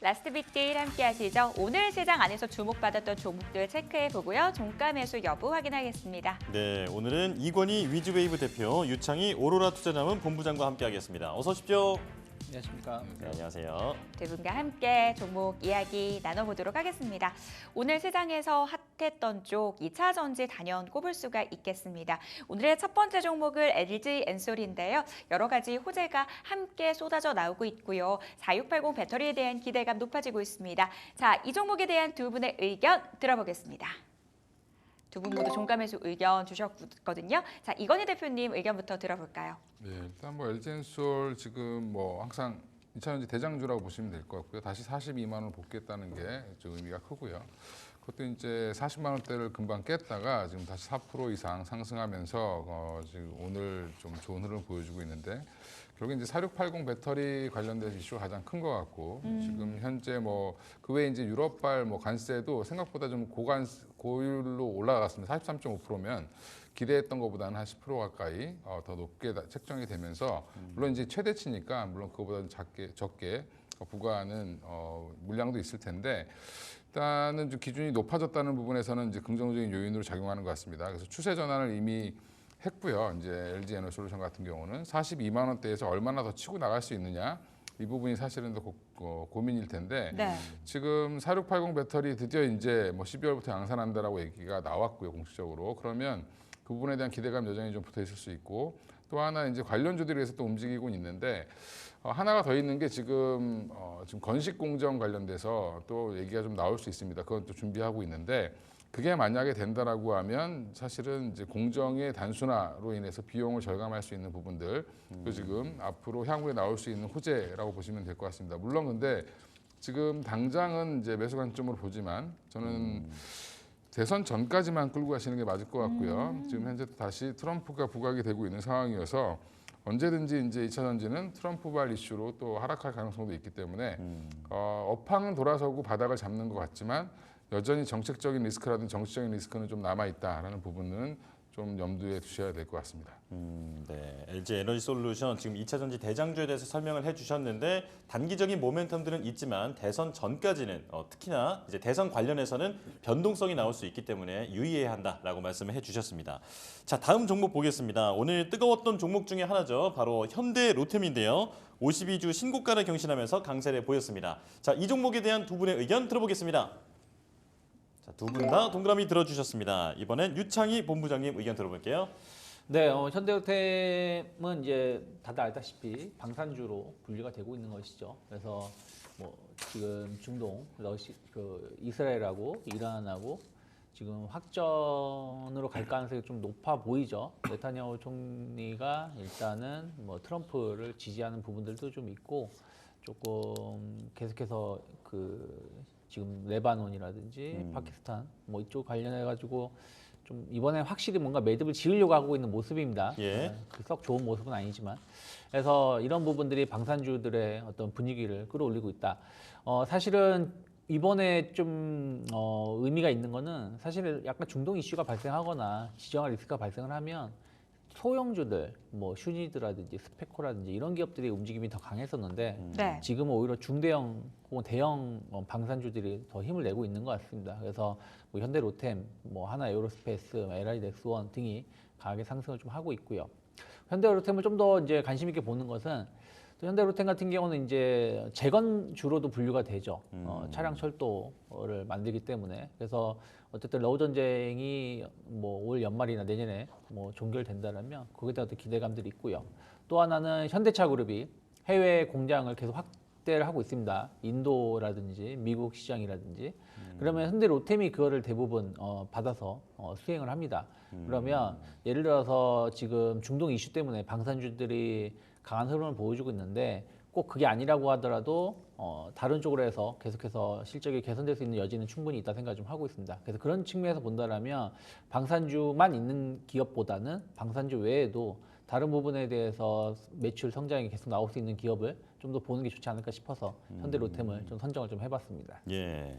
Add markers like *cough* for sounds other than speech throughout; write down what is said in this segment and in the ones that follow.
라스트 빅딜 함께 하시죠. 오늘 시장 안에서 주목받았던 종목들 체크해 보고요. 종가 매수 여부 확인하겠습니다. 네, 오늘은 이권희 위즈웨이브 대표, 유창희 오로라 투자자문 본부장과 함께하겠습니다. 어서 오십시오. 안녕하십니까. 네, 안녕하세요. 두 분과 함께 종목 이야기 나눠보도록 하겠습니다. 오늘 시장에서 핫 했던 쪽 2차 전지 단연 꼽을 수가 있겠습니다. 오늘의 첫 번째 종목을 LG 엔솔인데요. 여러 가지 호재가 함께 쏟아져 나오고 있고요. 4680 배터리에 대한 기대감 높아지고 있습니다. 자, 이 종목에 대한 두 분의 의견 들어보겠습니다. 두분 모두 종가 매수 의견 주셨거든요. 자, 이건희 대표님 의견부터 들어볼까요? 네, 일단 뭐 LG엔솔 지금 뭐 항상 2차전지 대장주라고 보시면 될 것 같고요. 다시 42만 원을 복귀했다는 게 좀 의미가 크고요. 그것도 이제 40만 원대를 금방 깼다가 지금 다시 4% 이상 상승하면서 어 지금 오늘 좀 좋은 흐름을 보여주고 있는데 결국 이제 4680 배터리 관련된 이슈가 가장 큰 것 같고 지금 현재 뭐 그 외에 이제 유럽발 뭐 관세도 생각보다 좀 고관 고율로 올라갔습니다. 43.5%면 기대했던 것보다는 한 10% 가까이 어, 더 높게 다- 책정이 되면서 물론 이제 최대치니까 물론 그거보다 작게 적게 어, 부과하는 어, 물량도 있을 텐데 일단은 좀 기준이 높아졌다는 부분에서는 이제 긍정적인 요인으로 작용하는 것 같습니다. 그래서 추세 전환을 이미 했고요. 이제 LG 에너솔루션 같은 경우는 42만 원대에서 얼마나 더 치고 나갈 수 있느냐 이 부분이 사실은 더 고, 어, 고민일 텐데 네. 지금 4680 배터리 드디어 이제 뭐 12월부터 양산한다라고 얘기가 나왔고요 공식적으로 그러면 그 부분에 대한 기대감 여전히 좀 붙어 있을 수 있고 또 하나 이제 관련주들이 그래서 또 움직이고 있는데 어, 하나가 더 있는 게 지금 어, 지금 건식 공정 관련돼서 또 얘기가 좀 나올 수 있습니다. 그건 또 준비하고 있는데 그게 만약에 된다라고 하면 사실은 이제 공정의 단순화로 인해서 비용을 절감할 수 있는 부분들 그 지금 앞으로 향후에 나올 수 있는 호재라고 보시면 될 것 같습니다. 물론 근데 지금 당장은 이제 매수 관점으로 보지만 저는 대선 전까지만 끌고 가시는 게 맞을 것 같고요. 지금 현재 또 다시 트럼프가 부각이 되고 있는 상황이어서 언제든지 이제 2차 전지는 트럼프발 이슈로 또 하락할 가능성도 있기 때문에 어, 업황은 돌아서고 바닥을 잡는 것 같지만 여전히 정책적인 리스크라든지 정치적인 리스크는 좀 남아 있다라는 부분은 좀 염두에 두셔야 될 것 같습니다. 음, 네. LG 에너지 솔루션 지금 2차 전지 대장주에 대해서 설명을 해주셨는데 단기적인 모멘텀들은 있지만 대선 전까지는 어, 특히나 이제 대선 관련해서는 변동성이 나올 수 있기 때문에 유의해야 한다라고 말씀을 해주셨습니다. 자, 다음 종목 보겠습니다. 오늘 뜨거웠던 종목 중에 하나죠. 바로 현대 로템인데요. 52주 신고가를 경신하면서 강세를 보였습니다. 자, 이 종목에 대한 두 분의 의견 들어보겠습니다. 자, 두분 다 동그라미 들어주셨습니다. 이번엔 유창희 본부장님 의견 들어볼게요. 네, 어, 현대호템은 이제 다들 알다시피 방산주로 분류가 되고 있는 것이죠. 그래서 뭐 지금 중동, 러시, 그 이스라엘하고 이란하고 지금 확전으로 갈 가능성이 좀 높아 보이죠. 네타냐후 총리가 일단은 뭐 트럼프를 지지하는 부분들도 좀 있고 조금 계속해서 그 지금 레바논이라든지 파키스탄 뭐 이쪽 관련해 가지고 좀 이번에 확실히 뭔가 매듭을 지으려고 하고 있는 모습입니다. 예. 그썩 좋은 모습은 아니지만 그래서 이런 부분들이 방산주들의 어떤 분위기를 끌어올리고 있다. 어, 사실은 이번에 좀 어, 의미가 있는 거는 사실 약간 중동 이슈가 발생하거나 지정할 리스크가 발생을 하면 소형주들, 뭐 슈니드라든지 스페코라든지 이런 기업들의 움직임이 더 강했었는데 네. 지금은 오히려 중대형 혹은 대형 어, 방산주들이 더 힘을 내고 있는 것 같습니다. 그래서 뭐 현대 로템, 뭐 하나 에어로스페이스, LI 넥스원 등이 강하게 상승을 좀 하고 있고요. 현대 로템을 좀 더 이제 관심 있게 보는 것은 또 현대 로템 같은 경우는 이제 재건주로도 분류가 되죠. 어, 차량 철도를 만들기 때문에 그래서 어쨌든 러우 전쟁이 뭐 올 연말이나 내년에 뭐 종결된다라면 거기에 대한 기대감들이 있고요. 또 하나는 현대차 그룹이 해외 공장을 계속 확대를 하고 있습니다. 인도라든지 미국 시장이라든지 그러면 현대 로템이 그거를 대부분 어, 받아서 어, 수행을 합니다. 그러면 예를 들어서 지금 중동 이슈 때문에 방산주들이 강한 흐름을 보여주고 있는데 꼭 그게 아니라고 하더라도 어, 다른 쪽으로 해서 계속해서 실적이 개선될 수 있는 여지는 충분히 있다 생각 좀 하고 있습니다. 그래서 그런 측면에서 본다라면 방산주만 있는 기업보다는 방산주 외에도 다른 부분에 대해서 매출 성장이 계속 나올 수 있는 기업을 좀 더 보는 게 좋지 않을까 싶어서 현대 로템을 좀 선정을 좀 해봤습니다. 예.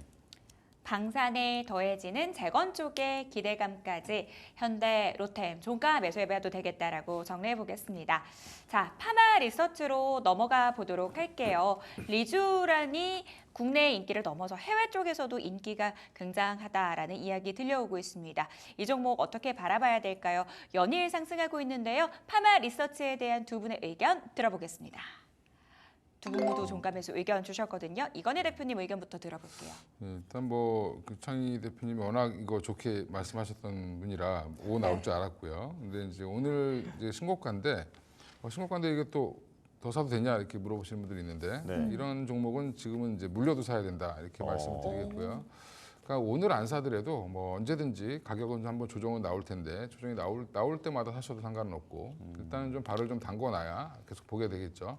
방산에 더해지는 재건 쪽의 기대감까지 현대, 로템, 종가 매수해 봐도 되겠다라고 정리해 보겠습니다. 자, 파마 리서치로 넘어가 보도록 할게요. 리쥬란이 국내 인기를 넘어서 해외 쪽에서도 인기가 굉장하다라는 이야기 들려오고 있습니다. 이 종목 어떻게 바라봐야 될까요? 연일 상승하고 있는데요. 파마 리서치에 대한 두 분의 의견 들어보겠습니다. 두 분 모두 매수 의견 주셨거든요. 이건희 대표님 의견부터 들어볼게요. 네, 일단 뭐 그창희 대표님이 워낙 이거 좋게 말씀하셨던 분이라 오 나올 네. 줄 알았고요. 근데 이제 오늘 이제 신고가인데 어, 신고가인데 이게 또 더 사도 되냐 이렇게 물어보시는 분들이 있는데 네. 이런 종목은 지금은 이제 물려도 사야 된다 이렇게 어. 말씀을 드리겠고요. 그러니까 오늘 안 사더라도 뭐 언제든지 가격은 한번 조정은 나올 텐데 조정이 나올 나올 때마다 사셔도 상관은 없고 일단은 좀 발을 좀 담궈놔야 계속 보게 되겠죠.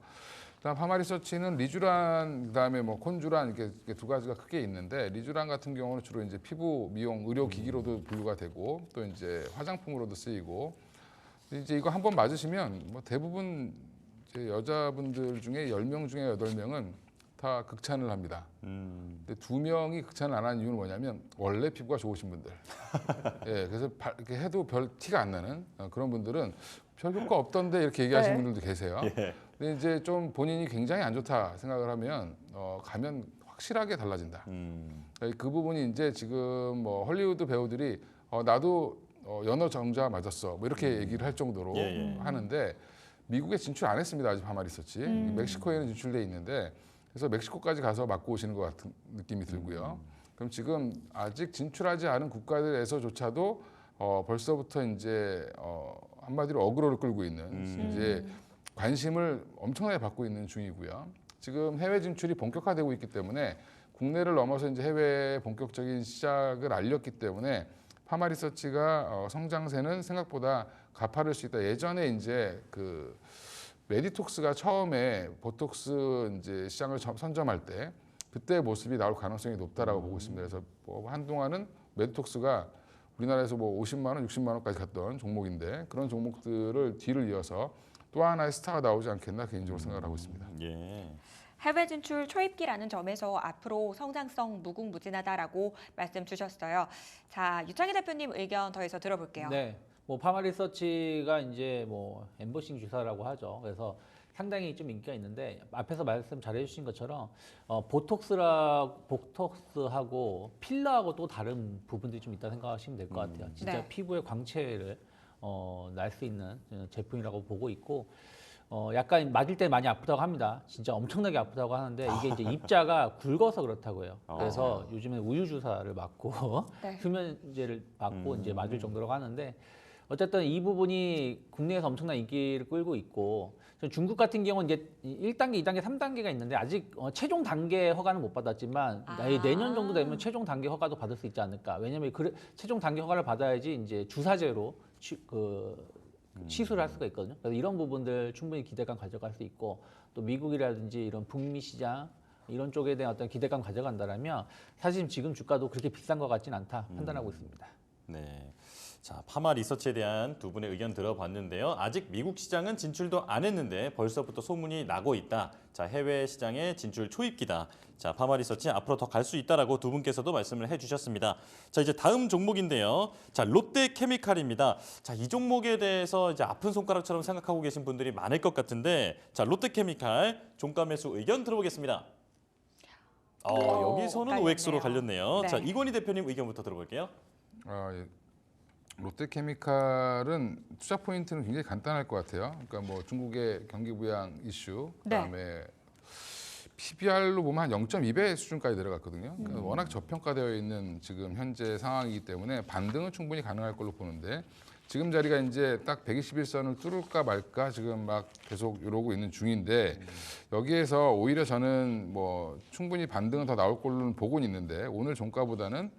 일단 파마리서치는 리쥬란 그다음에 뭐 콘주란 이렇게, 이렇게 두 가지가 크게 있는데 리쥬란 같은 경우는 주로 이제 피부 미용 의료 기기로도 분류가 되고 또 이제 화장품으로도 쓰이고 이제 이거 한번 맞으시면 뭐 대부분 이제 여자분들 중에 10명 중에 8명은 다 극찬을 합니다. 음, 근데 두 명이 극찬을 안 하는 이유는 뭐냐면 원래 피부가 좋으신 분들. *laughs* 예, 그래서 발- 이렇게 해도 별 티가 안 나는 어, 그런 분들은 별 효과 없던데 이렇게 얘기하시는 네. 분들도 계세요. 예. 근데 이제 좀 본인이 굉장히 안 좋다 생각을 하면 어, 가면 확실하게 달라진다. 음, 그 부분이 이제 지금 뭐 헐리우드 배우들이 어, 나도 어, 연어 정자 맞았어 뭐 이렇게 얘기를 할 정도로 예, 예. 하는데 미국에 진출 안 했습니다 아직 파마리서치 음. 멕시코에는 진출돼 있는데 그래서 멕시코까지 가서 맞고 오시는 것 같은 느낌이 들고요. 그럼 지금 아직 진출하지 않은 국가들에서조차도 어, 벌써부터 이제 어, 한마디로 어그로를 끌고 있는 음. 이제 관심을 엄청나게 받고 있는 중이고요. 지금 해외 진출이 본격화되고 있기 때문에 국내를 넘어서 이제 해외 본격적인 시작을 알렸기 때문에 파마 리서치가 어, 성장세는 생각보다 가파를 수 있다. 예전에 이제 그 메디톡스가 처음에 보톡스 이제 시장을 처- 선점할 때 그때 모습이 나올 가능성이 높다라고 보고 있습니다. 그래서 뭐 한동안은 메디톡스가 우리나라에서 뭐 50만 원, 60만 원까지 갔던 종목인데 그런 종목들을 뒤를 이어서 또 하나의 스타가 나오지 않겠나 개인적으로 생각을 하고 있습니다. 예. 해외 진출 초입기라는 점에서 앞으로 성장성 무궁무진하다라고 말씀 주셨어요. 자, 유창희 대표님 의견 더해서 들어볼게요. 네. 뭐 파마 리서치가 이제 뭐 엠버싱 주사라고 하죠. 그래서 상당히 좀 인기가 있는데 앞에서 말씀 잘 해주신 것처럼 어, 보톡스라 보톡스하고 필러하고 또 다른 부분들이 좀 있다 생각하시면 될 것 같아요. 진짜 네. 피부의 광채를 어, 날 수 있는 어, 제품이라고 보고 있고 어, 약간 맞을 때 많이 아프다고 합니다. 진짜 엄청나게 아프다고 하는데 이게 이제 *laughs* 입자가 굵어서 그렇다고 해요. 그래서 요즘에 우유 주사를 맞고 네. *laughs* 수면제를 맞고 음. 이제 맞을 정도라고 하는데 어쨌든 이 부분이 국내에서 엄청난 인기를 끌고 있고 전 중국 같은 경우는 이제 1단계, 2단계, 3단계가 있는데 아직 어, 최종 단계 허가는 못 받았지만 아. 내년 정도 되면 최종 단계 허가도 받을 수 있지 않을까. 왜냐면 그 최종 단계 허가를 받아야지 이제 주사제로 취, 그 취수를 할 수가 있거든요. 그래서 이런 부분들 충분히 기대감 가져갈 수 있고 또 미국이라든지 이런 북미 시장 이런 쪽에 대한 어떤 기대감 가져간다라면 사실 지금 주가도 그렇게 비싼 것 같진 않다 판단하고 있습니다. 네. 자, 파마 리서치에 대한 두 분의 의견 들어봤는데요. 아직 미국 시장은 진출도 안 했는데 벌써부터 소문이 나고 있다. 자, 해외 시장의 진출 초입기다. 자, 파마 리서치 앞으로 더 갈 수 있다라고 두 분께서도 말씀을 해주셨습니다. 자, 이제 다음 종목인데요. 자, 롯데 케미칼입니다. 자, 이 종목에 대해서 이제 아픈 손가락처럼 생각하고 계신 분들이 많을 것 같은데, 자, 롯데 케미칼 종가 매수 의견 들어보겠습니다. 어, 오, 여기서는 갈렸네요. OX로 갈렸네요. 네. 자, 이건희 대표님 의견부터 들어볼게요. 아, 예. 롯데케미칼은 투자 포인트는 굉장히 간단할 것 같아요. 그러니까 뭐 중국의 경기 부양 이슈, 네. 그다음에 PBR로 보면 한 0.2배 수준까지 내려갔거든요. 그러니까 워낙 저평가되어 있는 지금 현재 상황이기 때문에 반등은 충분히 가능할 걸로 보는데 지금 자리가 이제 딱 121선을 뚫을까 말까 지금 막 계속 이러고 있는 중인데 여기에서 오히려 저는 뭐 충분히 반등은 더 나올 걸로 보고는 있는데 오늘 종가보다는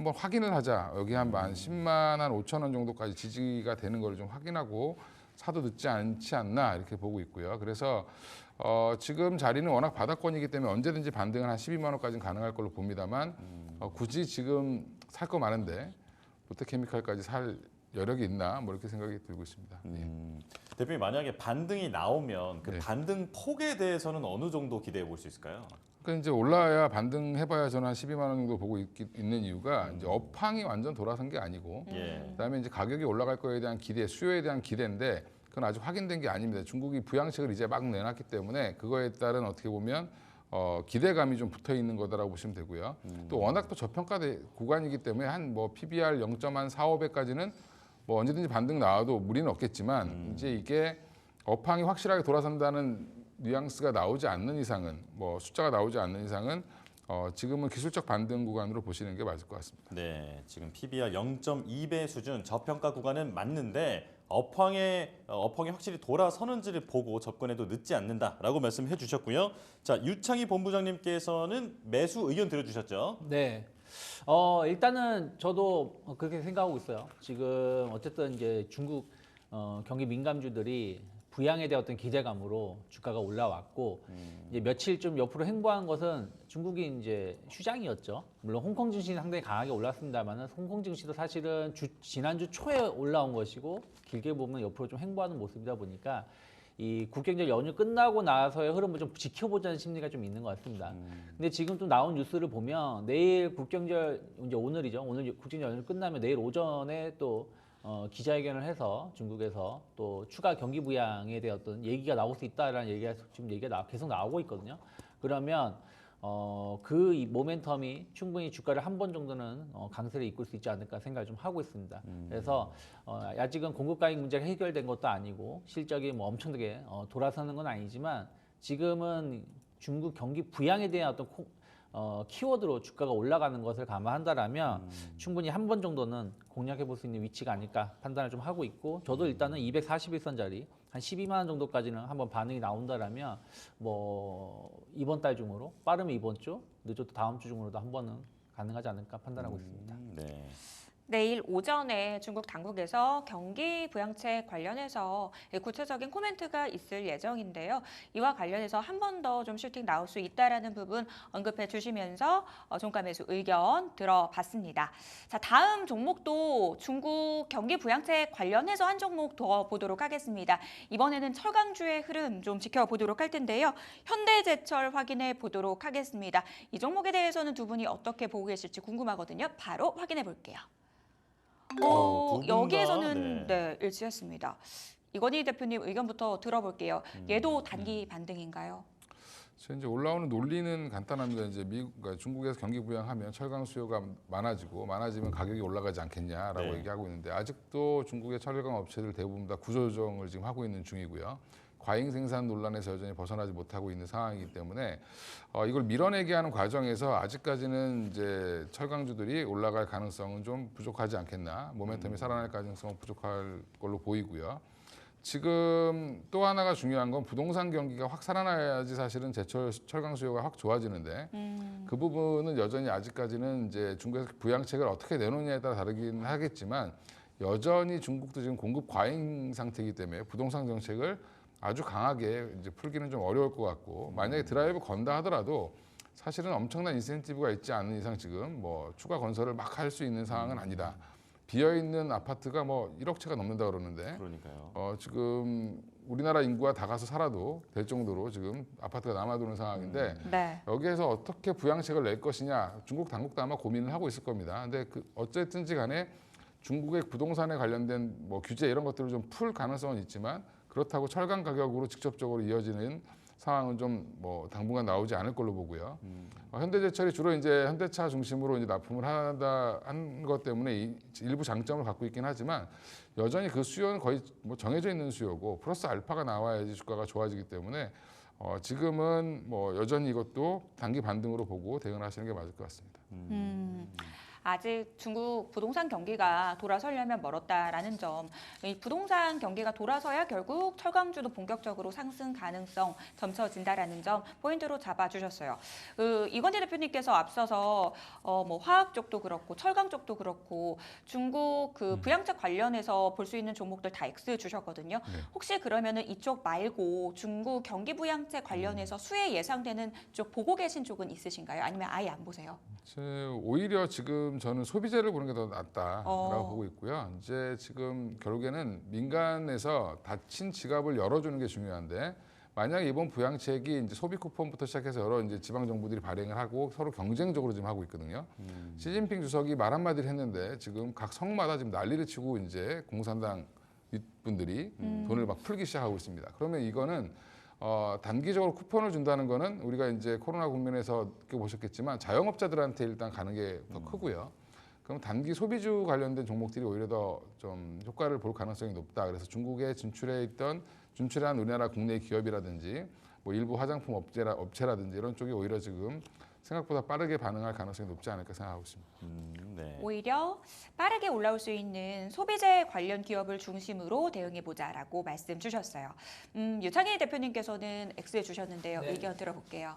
한번 확인을 하자. 여기 한만 10만 한 5천 원 정도까지 지지가 되는 걸 좀 확인하고 사도 늦지 않지 않나 이렇게 보고 있고요. 그래서 어, 지금 자리는 워낙 바닥권이기 때문에 언제든지 반등은 한 12만 원까지는 가능할 걸로 봅니다만 어, 굳이 지금 살 거 많은데 롯데케미칼까지 살 여력이 있나 뭐 이렇게 생각이 들고 있습니다. 예. 음, 대표님 만약에 반등이 나오면 그 네. 반등 폭에 대해서는 어느 정도 기대해 볼 수 있을까요? 그러니까 이제 올라야 반등해봐야 저는 한 12만 원 정도 보고 있, 는 이유가 이제 업황이 완전 돌아선 게 아니고 예. 그다음에 이제 가격이 올라갈 거에 대한 기대, 수요에 대한 기대인데 그건 아직 확인된 게 아닙니다. 중국이 부양책을 이제 막 내놨기 때문에 그거에 따른 어떻게 보면 어, 기대감이 좀 붙어 있는 거다라고 보시면 되고요. 또 워낙 또 저평가 구간이기 때문에 한 뭐 PBR 0.45배까지는 뭐 언제든지 반등 나와도 무리는 없겠지만 이제 이게 업황이 확실하게 돌아선다는 뉘앙스가 나오지 않는 이상은 뭐 숫자가 나오지 않는 이상은 어, 지금은 기술적 반등 구간으로 보시는 게 맞을 것 같습니다. 네, 지금 PBR 0.2배 수준 저평가 구간은 맞는데 업황에 어, 업황이 확실히 돌아서는지를 보고 접근해도 늦지 않는다라고 말씀해 주셨고요. 자, 유창희 본부장님께서는 매수 의견 들어주셨죠? 네. 어, 일단은 저도 그렇게 생각하고 있어요. 지금 어쨌든 이제 중국 어, 경기 민감주들이 부양에 대한 어떤 기대감으로 주가가 올라왔고 이제 며칠 좀 옆으로 횡보한 것은 중국이 이제 휴장이었죠. 물론 홍콩 증시는 상당히 강하게 올랐습니다만은 홍콩 증시도 사실은 주, 지난주 초에 올라온 것이고 길게 보면 옆으로 좀 횡보하는 모습이다 보니까 이 국경절 연휴 끝나고 나서의 흐름을 좀 지켜보자는 심리가 좀 있는 것 같습니다. 근데 지금 또 나온 뉴스를 보면 내일 국경절 이제 오늘이죠. 오늘 국경절 연휴 끝나면 내일 오전에 또 어, 기자회견을 해서 중국에서 또 추가 경기 부양에 대한 어떤 얘기가 나올 수 있다라는 얘기가 지금 얘기가 나- 계속 나오고 있거든요. 그러면 어, 그이 모멘텀이 충분히 주가를 한 번 정도는 어, 강세를 이끌 수 있지 않을까 생각을 좀 하고 있습니다. 그래서 어, 아직은 공급 가격 문제가 해결된 것도 아니고 실적이 뭐 엄청나게 어, 돌아서는 건 아니지만 지금은 중국 경기 부양에 대한 어떤 코- 어, 키워드로 주가가 올라가는 것을 감안한다라면 충분히 한 번 정도는 공략해 볼 수 있는 위치가 아닐까 판단을 좀 하고 있고 저도 일단은 241선짜리 한 12만 원 정도까지는 한번 반응이 나온다라면 뭐 이번 달 중으로 빠르면 이번 주 늦어도 다음 주 중으로도 한 번은 가능하지 않을까 판단하고 있습니다. 음, 네. 내일 오전에 중국 당국에서 경기 부양책 관련해서 구체적인 코멘트가 있을 예정인데요. 이와 관련해서 한 번 더 좀 슈팅 나올 수 있다라는 부분 언급해 주시면서 어, 종가 매수 의견 들어봤습니다. 자, 다음 종목도 중국 경기 부양책 관련해서 한 종목 더 보도록 하겠습니다. 이번에는 철강주의 흐름 좀 지켜보도록 할 텐데요. 현대제철 확인해 보도록 하겠습니다. 이 종목에 대해서는 두 분이 어떻게 보고 계실지 궁금하거든요. 바로 확인해 볼게요. 어, 어, 두분 다, 여기에서는 네. 네. 일치했습니다. 이건희 대표님 의견부터 들어볼게요. 음, 얘도 단기 반등인가요? 그래서 이제 올라오는 논리는 간단합니다. 이제 미국, 그러니까 중국에서 경기 부양하면 철강 수요가 많아지고 많아지면 가격이 올라가지 않겠냐라고 네. 얘기하고 있는데 아직도 중국의 철강 업체들 대부분 다 구조조정을 지금 하고 있는 중이고요. 과잉 생산 논란에서 여전히 벗어나지 못하고 있는 상황이기 때문에 어, 이걸 밀어내게 하는 과정에서 아직까지는 이제 철강주들이 올라갈 가능성은 좀 부족하지 않겠나 모멘텀이 살아날 가능성은 부족할 걸로 보이고요. 지금 또 하나가 중요한 건 부동산 경기가 확 살아나야지 사실은 제철 철강 수요가 확 좋아지는데 음, 그 부분은 여전히 아직까지는 이제 중국에서 부양책을 어떻게 내놓느냐에 따라 다르긴 하겠지만 여전히 중국도 지금 공급 과잉 상태이기 때문에 부동산 정책을 아주 강하게 이제 풀기는 좀 어려울 것 같고 만약에 드라이브 건다 하더라도 사실은 엄청난 인센티브가 있지 않는 이상 지금 뭐 추가 건설을 막 할 수 있는 상황은 아니다. 비어 있는 아파트가 뭐 1억 채가 넘는다 그러는데 그러니까요. 어, 지금 우리나라 인구가 다 가서 살아도 될 정도로 지금 아파트가 남아도는 상황인데 네. 여기에서 어떻게 부양책을 낼 것이냐 중국 당국도 아마 고민을 하고 있을 겁니다. 근데 그 어쨌든지 간에 중국의 부동산에 관련된 뭐 규제 이런 것들을 좀 풀 가능성은 있지만 그렇다고 철강 가격으로 직접적으로 이어지는 상황은 좀 뭐 당분간 나오지 않을 걸로 보고요. 어, 현대제철이 주로 이제 현대차 중심으로 이제 납품을 한다 한 것 때문에 이- 일부 장점을 갖고 있긴 하지만 여전히 그 수요는 거의 뭐 정해져 있는 수요고 플러스 알파가 나와야지 주가가 좋아지기 때문에 어, 지금은 뭐 여전히 이것도 단기 반등으로 보고 대응을 하시는 게 맞을 것 같습니다. 음, 아직 중국 부동산 경기가 돌아서려면 멀었다라는 점. 이 부동산 경기가 돌아서야 결국 철강주도 본격적으로 상승 가능성 점쳐진다라는 점 포인트로 잡아주셨어요. 그 이건희 대표님께서 앞서서 어, 뭐 화학 쪽도 그렇고 철강 쪽도 그렇고 중국 그 부양책 관련해서 볼 수 있는 종목들 다 X 주셨거든요. 네. 혹시 그러면은 이쪽 말고 중국 경기 부양책 관련해서 수혜 예상되는 쪽 보고 계신 쪽은 있으신가요? 아니면 아예 안 보세요? 제 오히려 지금 저는 소비재를 보는 게 더 낫다라고 어. 보고 있고요. 이제 지금 결국에는 민간에서 닫힌 지갑을 열어주는 게 중요한데 만약 이번 부양책이 이제 소비 쿠폰부터 시작해서 여러 이제 지방 정부들이 발행을 하고 서로 경쟁적으로 지금 하고 있거든요. 시진핑 주석이 말 한마디를 했는데 지금 각 성마다 지금 난리를 치고 이제 공산당 윗분들이 돈을 막 풀기 시작하고 있습니다. 그러면 이거는 어, 단기적으로 쿠폰을 준다는 거는 우리가 이제 코로나 국면에서 보셨겠지만 자영업자들한테 일단 가는 게 더 크고요. 그럼 단기 소비주 관련된 종목들이 오히려 더 좀 효과를 볼 가능성이 높다. 그래서 중국에 진출해 있던 진출한 우리나라 국내 기업이라든지 뭐 일부 화장품 업체라, 업체라든지 이런 쪽이 오히려 지금 생각보다 빠르게 반응할 가능성이 높지 않을까 생각하고 있습니다. 음, 네. 오히려 빠르게 올라올 수 있는 소비재 관련 기업을 중심으로 대응해 보자라고 말씀 주셨어요. 음, 유창희 대표님께서는 X해 주셨는데요. 네. 의견 들어볼게요.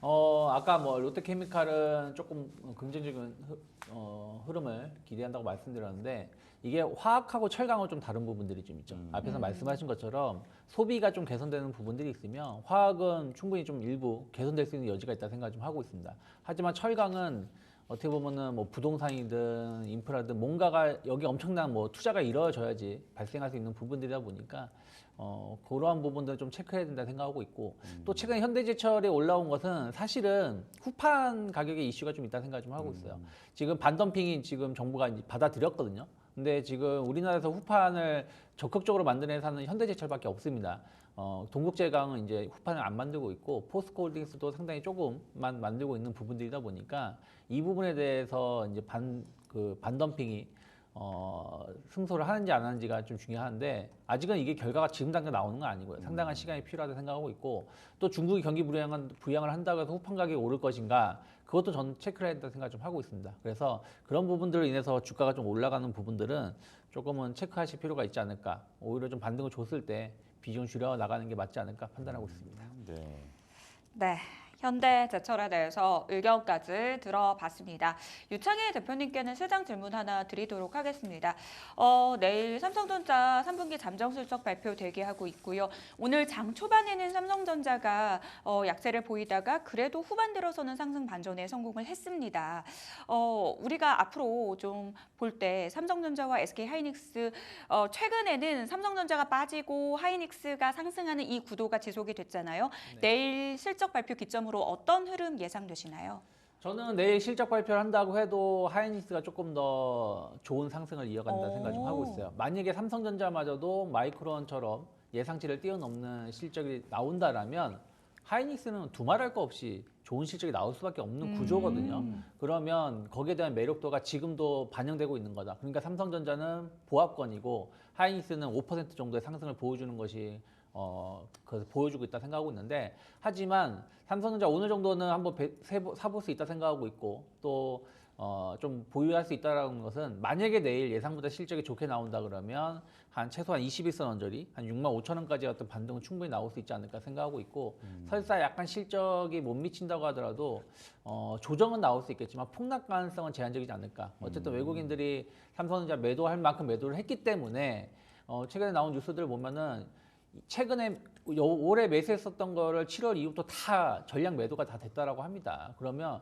어 아까 뭐 롯데케미칼은 조금 긍정적인 흐, 어, 흐름을 기대한다고 말씀드렸는데 이게 화학하고 철강은 좀 다른 부분들이 좀 있죠. 앞에서 말씀하신 것처럼 소비가 좀 개선되는 부분들이 있으면 화학은 충분히 좀 일부 개선될 수 있는 여지가 있다 생각 좀 하고 있습니다. 하지만 철강은 어떻게 보면은 뭐 부동산이든 인프라든 뭔가가 여기 엄청난 뭐 투자가 이루어져야지 발생할 수 있는 부분들이다 보니까 어 그러한 부분들 좀 체크해야 된다 생각하고 있고 또 최근 현대제철이 올라온 것은 사실은 후판 가격의 이슈가 좀 있다 생각 좀 하고 있어요. 지금 반덤핑이 지금 정부가 이제 받아들였거든요. 근데 지금 우리나라에서 후판을 적극적으로 만드는 회사는 현대제철밖에 없습니다. 어, 동국제강은 이제 후판을 안 만들고 있고 포스코홀딩스도 상당히 조금만 만들고 있는 부분들이다 보니까 이 부분에 대해서 이제 반 그 반덤핑이 어, 승소를 하는지 안 하는지가 좀 중요한데 아직은 이게 결과가 지금 당장 나오는 건 아니고요. 상당한 시간이 필요하다 생각하고 있고 또 중국이 경기 부양을 한다고 해서 후판 가격이 오를 것인가 그것도 전 체크를 해야 된다 생각 좀 하고 있습니다. 그래서 그런 부분들로 인해서 주가가 좀 올라가는 부분들은 조금은 체크하실 필요가 있지 않을까. 오히려 좀 반등을 줬을 때 비중 줄여 나가는 게 맞지 않을까 판단하고 있습니다. 네. 네. 현대제철에 대해서 의견까지 들어봤습니다. 유창희 대표님께는 시장 질문 하나 드리도록 하겠습니다. 어, 내일 삼성전자 3분기 잠정 실적 발표 대기하고 있고요. 오늘 장 초반에는 삼성전자가 어, 약세를 보이다가 그래도 후반 들어서는 상승 반전에 성공을 했습니다. 어, 우리가 앞으로 좀 볼 때 삼성전자와 SK 하이닉스 어, 최근에는 삼성전자가 빠지고 하이닉스가 상승하는 이 구도가 지속이 됐잖아요. 내일 실적 발표 기점 으로 어떤 흐름 예상되시나요? 저는 내일 실적 발표를 한다고 해도 하이닉스가 조금 더 좋은 상승을 이어간다 오. 생각 좀 하고 있어요. 만약에 삼성전자마저도 마이크론처럼 예상치를 뛰어넘는 실적이 나온다라면 하이닉스는 두말할 거 없이 좋은 실적이 나올 수밖에 없는 음. 구조거든요. 그러면 거기에 대한 매력도가 지금도 반영되고 있는 거다. 그러니까 삼성전자는 보합권이고 하이닉스는 5% 정도의 상승을 보여주는 것이 어, 그 보여주고 있다 생각하고 있는데 하지만 삼성전자 오늘 정도는 한번 배- 세보- 사볼 수 있다 생각하고 있고 또 어, 좀 보유할 수 있다라는 것은 만약에 내일 예상보다 실적이 좋게 나온다 그러면 한 최소한 21선 언저리 한 6만 5천 원까지 어떤 반등은 충분히 나올 수 있지 않을까 생각하고 있고 설사 약간 실적이 못 미친다고 하더라도 어, 조정은 나올 수 있겠지만 폭락 가능성은 제한적이지 않을까. 어쨌든 외국인들이 삼성전자 매도할 만큼 매도를 했기 때문에 어, 최근에 나온 뉴스들을 보면은 최근에 요- 올해 매수했었던 거를 7월 이후부터 다 전량 매도가 다 됐다라고 합니다. 그러면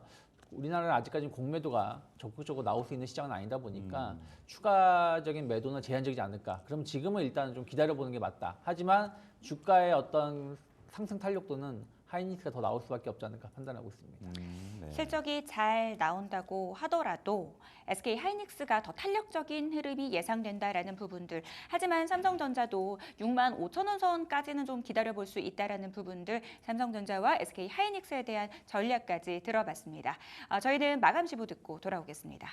우리나라는 아직까지 공매도가 적극적으로 나올 수 있는 시장은 아니다 보니까 추가적인 매도는 제한적이지 않을까. 그럼 지금은 일단 좀 기다려보는 게 맞다. 하지만 주가의 어떤 상승 탄력도는 하이닉스가 더 나올 수밖에 없지 않을까 판단하고 있습니다. 음, 네. 실적이 잘 나온다고 하더라도 SK 하이닉스가 더 탄력적인 흐름이 예상된다라는 부분들. 하지만 삼성전자도 6만 5천 원 선까지는 좀 기다려 볼 수 있다라는 부분들. 삼성전자와 SK 하이닉스에 대한 전략까지 들어봤습니다. 아, 저희는 마감 시부 듣고 돌아오겠습니다.